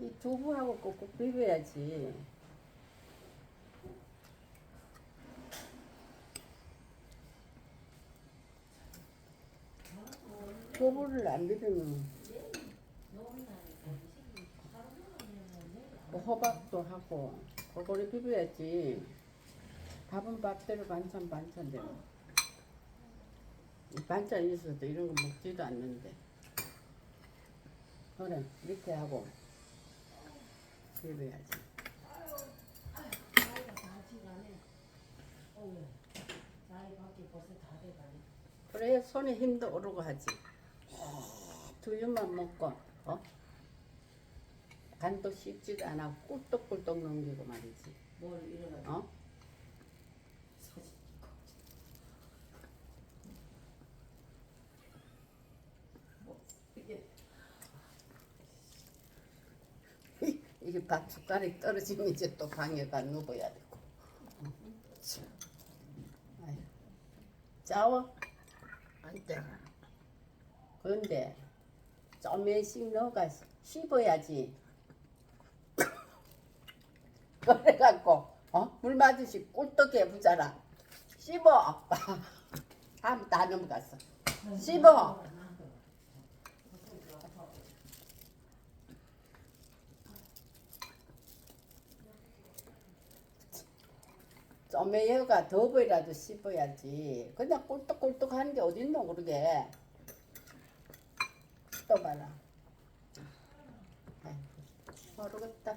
이 두부하고 꼭꼭 비벼야지. 두부를 안 비비면 뭐 호박도 하고 골고루 비벼야지. 밥은 밥대로 반찬 반찬대로. 이 반찬 있어도 이런 거 먹지도 않는데. 그래 이렇게 하고 비벼야지. 그래야 손에 힘도 오르고 하지. 두유만 먹고 어? 간도 씹지도 않아 꿀떡꿀떡 넘기고 말이지. 뭘 일어나 어? 사진 뭐 이게 이게 밥 숟가락이 떨어지면 이제 또 방에 가 누워야 되고. 아휴. 짜워? 안 돼. 그런데 좀매씩 넣어가 씹어야지. 그래갖고 어? 물 맞듯이 꿀떡해 부자라 씹어. 다음 다 넘어갔어. 씹어. 좀매여가 더버이라도 씹어야지. 그냥 꿀떡꿀떡 하는 게 어딨노 그러게. 또 봐라. 모르겠다.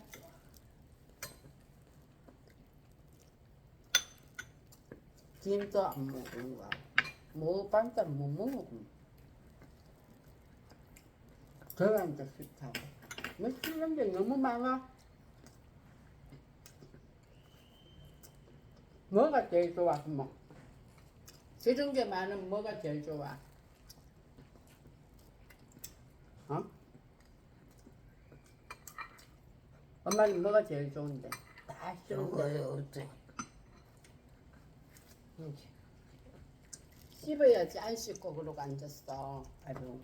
김도 안 먹는 거야. 뭐 반찬 못 먹어. 저한테 싫다고. 뭐 싫은 게 너무 많아. 뭐가 제일 좋아, 뭐? 싫은 게 많으면 뭐가 제일 좋아? 어? 엄마는 뭐가 제일 좋은데? 다 싫은데 요거요 어째? 씹어야지 안 씹고 그러고 앉았어. 아이고